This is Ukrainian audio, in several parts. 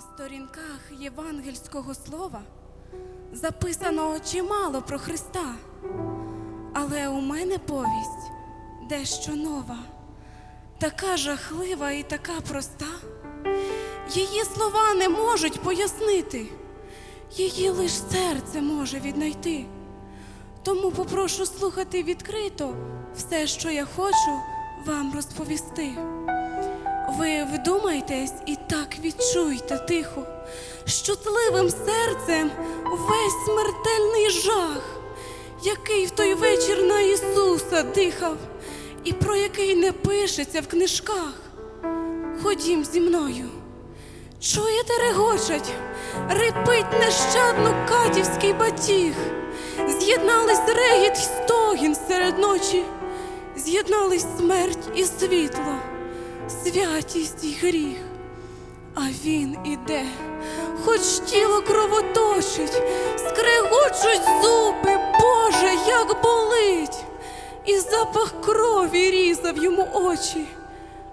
Сторінках євангельського слова записано чимало про Христа, але у мене повість дещо нова, така жахлива і така проста. Її слова не можуть пояснити, її лиш серце може віднайти. Тому попрошу слухати відкрито все, що я хочу вам розповісти. Ви вдумайтесь і так відчуйте тихо, з чутливим серцем весь смертельний жах, який в той вечір на Ісуса дихав, і про який не пишеться в книжках. Ходім зі мною. Чуєте, регочать, рипить нещадно катівський батіг. З'єднались регіт й стогін серед ночі, з'єднались смерть і світло, святість й гріх. А він іде, хоч тіло кровоточить, скрегочуть зуби, Боже, як болить, і запах крові різав йому очі,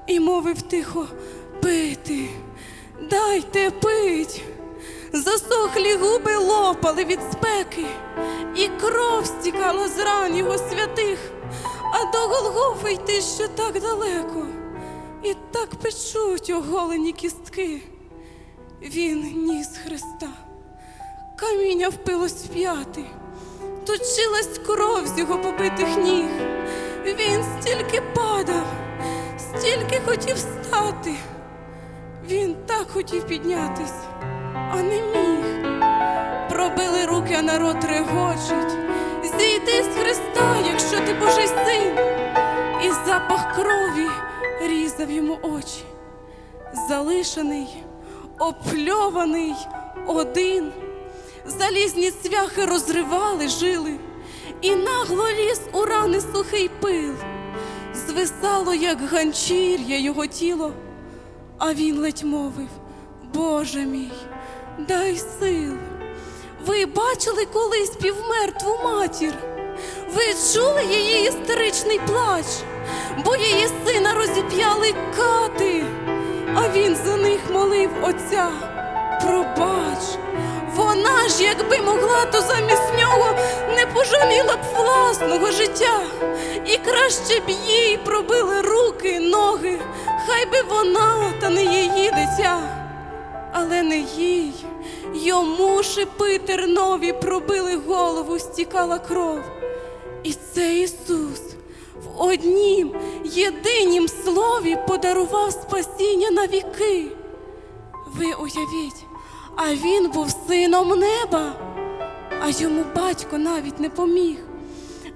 і мовив тихо пити, дайте пить. Засохлі губи лопали від спеки, і кров стікала з ран його святих, а до Голгофи йти ще так далеко, і так печуть оголені кістки. Він ніс Христа, каміння впилось в п'яти, точилась кров з його побитих ніг. Він стільки падав, стільки хотів стати. Він так хотів піднятись, а не міг. Пробили руки, а народ регочить. Зійди з Христа, якщо ти Божий син. І запах крові різав йому очі. Залишений, опльований, один. Залізні цвяхи розривали жили, і нагло ліз у рани сухий пил. Звисало, як ганчір'я його тіло. А він ледь мовив, Боже мій, дай сил. Ви бачили колись півмертву матір? Ви чули її істеричний плач, бо її сина розіп'яли кати, а він за них молив отця. Пробач, вона ж, якби могла, то замість нього не пожаліла б власного життя, і краще б їй пробили руки, ноги, хай би вона, та не її дитя, але не їй, йому шипи тернові пробили голову, стікала кров. І це Ісус в однім єдинім слові подарував спасіння на віки. Ви уявіть, а він був сином неба, а йому батько навіть не поміг.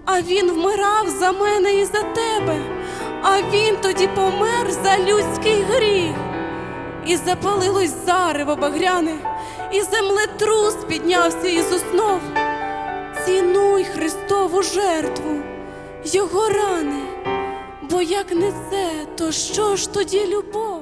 А він вмирав за мене і за тебе, а він тоді помер за людський гріх. І запалилось зарево багряне, і землетрус піднявся із основ. Цінуй Христову жертву, Його рани, бо як не це, то що ж тоді любов?